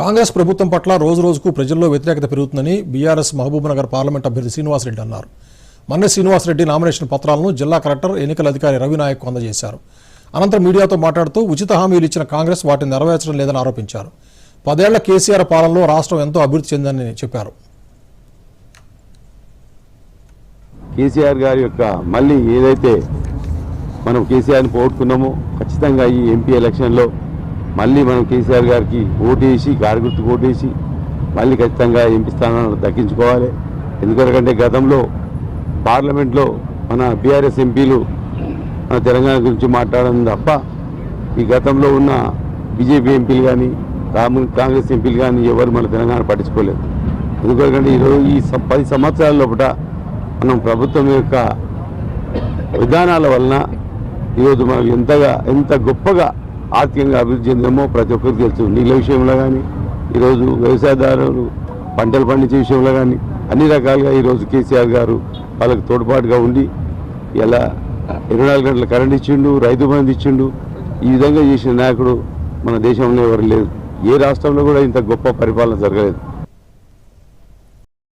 కాంగ్రెస్ ప్రభుత్వం పట్ల రోజు రోజుకు ప్రజల్లో వ్యతిరేకత పెరుగుతుందని బీఆర్ఎస్ మహబూబ్నగర్ పార్లమెంట్ అభ్యర్థి శ్రీనివాసరెడ్డి అన్నారు. మన్నె శ్రీనివాసరెడ్డి నామినేషన్ పత్రాలను జిల్లా కలెక్టర్ ఎన్నికల అధికారి రవినాయక్ అందజేశారు. అనంతరం మీడియాతో మాట్లాడుతూ ఉచిత హామీలు ఇచ్చిన కాంగ్రెస్ వాటిని నెరవేర్చడం లేదని ఆరోపించారు. పదేళ్ళ కేసీఆర్ పాలనలో రాష్ట్రం ఎంతో అభివృద్ధి చెందని చెప్పారు. కేసీఆర్ గారి యొక్క మళ్ళీ ఏదైతే మనం కేసీఆర్ని పోగొట్టుకున్నామో ఖచ్చితంగా ఈ ఎంపీ ఎలక్షన్లో మళ్ళీ మనం కేసీఆర్ గారికి ఓటేసి గారి గుర్తుకు ఓటేసి మళ్ళీ ఖచ్చితంగా ఎంపీ స్థానాలను దక్కించుకోవాలి. ఎందుకంటే గతంలో పార్లమెంట్లో మన బీఆర్ఎస్ ఎంపీలు మన తెలంగాణ గురించి మాట్లాడడం తప్ప ఈ గతంలో ఉన్న బీజేపీ ఎంపీలు కానీ కాంగ్రెస్ ఎంపీలు కానీ ఎవరు మన తెలంగాణ పట్టించుకోలేదు. ఎందుకంటే ఈరోజు ఈ సం- పది సంవత్సరాల లోపల మనం ప్రభుత్వం యొక్క విధానాల వలన ఈరోజు మనం ఎంతగా ఎంత గొప్పగా ఆర్థికంగా అభివృద్ధి చెందామో ప్రతి ఒక్కరికి తెలుసు. నీళ్ళ విషయంలో కానీ ఈరోజు వ్యవసాయదారులు పంటలు పండించే విషయంలో కానీ అన్ని రకాలుగా ఈరోజు కేసీఆర్ గారు వాళ్ళకి తోడ్పాటుగా ఉండి ఇలా ఇరవై నాలుగు గంటల కరెంట్ ఇచ్చిండు రైతు బంధు ఇచ్చిండు ఈ విధంగా చేసిన నాయకుడు మన దేశంలో ఎవరు లేదు ఏ రాష్ట్రంలో కూడా ఇంత గొప్ప పరిపాలన జరగలేదు.